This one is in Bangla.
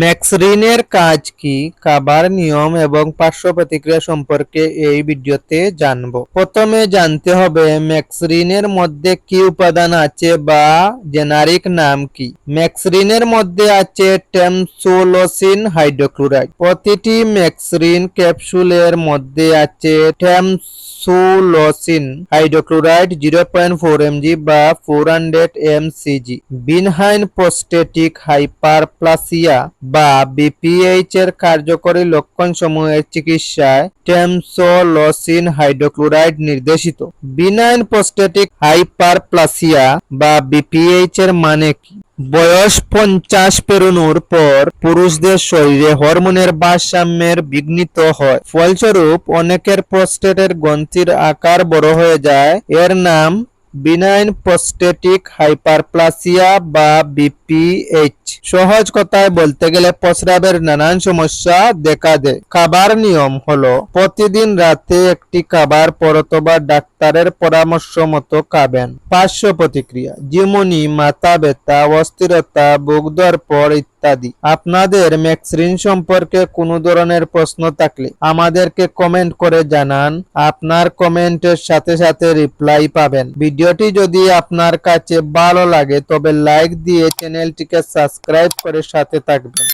ম্যাক্সরিনের কাজ কি? কাবার নিয়ম এবং পার্শ্ব প্রতিক্রিয়া সম্পর্কে এই ভিডিওতে জানব। প্রথমে জানতে হবে ম্যাক্সরিনের মধ্যে কি উপাদান আছে বা জেনারিক নাম কি? ম্যাক্সরিনের মধ্যে আছে টেমসোলোসিন হাইড্রোক্লোরাইড। প্রতিটি ম্যাক্সরিন ক্যাপসুলের মধ্যে আছে tamsulosin hydrochloride zero point four MG বা four hundred MCG benign prostatic hyperplasia বা বিপিএইচ এর কার্যকরী লক্ষণ সমূহের চিকিৎসায় টেমসোলোসিন হাইড্রোক্লোরাইড নির্দেশিত। বিনাইন প্রোস্টেটিক হাইপারপ্লাসিয়া বা বিপিএইচ এর মানে কি? বয়স পঞ্চাশ পেরোনোর পর পুরুষদের শরীরে হরমোনের ভারসাম্যের বিঘ্নিত হয়। ফলস্বরূপ, অনেকের প্রস্টেটের গ্রন্থির আকার বড় হয়ে যায়। এর নাম বিনাইন প্রস্টেটিক হাইপারপ্লাসিয়া বা বিপিএইচ। সহজ কথায় বলতে গেলে প্রস্রাবের নানান সমস্যা দেখা দেয়। খাবার নিয়ম হলো, প্রতিদিন রাতে একটি খাবার পর ডাক্তারের পরামর্শ মতো খাবেন। পার্শ্ব প্রতিক্রিয়া যেমনি মাথা ব্যথা, অস্থিরতা, বুক পর ইত্যাদি। আপনাদের ম্যাক্সরিন সম্পর্কে কোনো ধরনের প্রশ্ন থাকলে আমাদেরকে কমেন্ট করে জানান। আপনার কমেন্টের সাথে সাথে রিপ্লাই পাবেন। ভিডিওটি যদি আপনার কাছে ভালো লাগে তবে লাইক দিয়ে চ্যানেলটিকে সাবস্ক্রাইব করে সাথে থাকবেন।